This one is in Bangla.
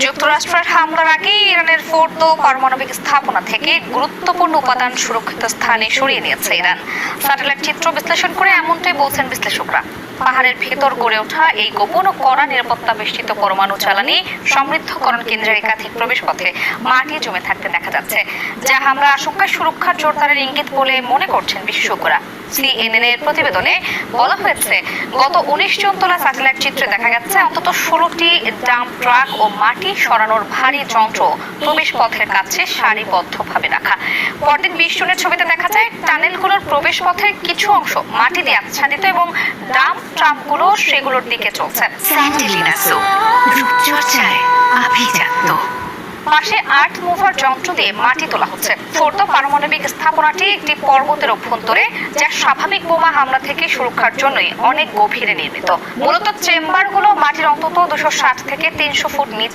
যুক্তরাষ্ট্রের হামলার আগে ইরানের ফোর্দো পারমাণবিক স্থাপনা থেকে গুরুত্বপূর্ণ উপাদান সুরক্ষিত স্থানে সরিয়ে নিয়েছে ইরান। স্যাটেলাইট চিত্র বিশ্লেষণ করে এমনটাই বলছেন বিশ্লেষকরা। পাহাড়ের ভেতর গড়ে ওঠা এই গোপন ও কড়া নিরাপত্তা বেষ্টিত পরমাণু জ্বালানি সমৃদ্ধকরণ কেন্দ্রের একাধিক প্রবেশপথে মাটি জমে থাকতে দেখা যাচ্ছে, যা হামলা আশঙ্কা সুরক্ষার জোরদারের ইঙ্গিত বলে মনে করছেন বিশেষজ্ঞরা। সিএনএন এর প্রতিবেদনে বলা হয়েছে, গত উনিশ জুন তোলা স্যাটেলাইট চিত্রে দেখা গেছে অন্তত ষোলোটি ডাম্প ট্রাক ও মাটি সরানোর ভারী যন্ত্র প্রবেশ পথের কাছে সারিবদ্ধভাবে রাখা। পরদিন বিশ জুনের ছবিতে দেখা যায়, টানেলগুলোর প্রবেশ পথের কিছু অংশ মাটি দিয়ে আচ্ছাদিত এবং ডাম্প ট্রাকগুলো সেগুলোর দিকে চলছে। স্যান্ডেলিনা রূপচর্চায় আভিজাত্য। পাশে আট মুভার যন্ত্র দিয়ে মাটি তোলা হচ্ছে। ফোর্ত পারমাণবিক স্থাপনাটি একটি পর্বতের অভ্যন্তরে, যা স্বাভাবিক বোমা হামলা থেকে সুরক্ষার জন্যই অনেক গভীরে নির্মিত। মূলত চেম্বারগুলো মাটির অন্তত দুশো ষাট থেকে তিনশো ফুট নিচে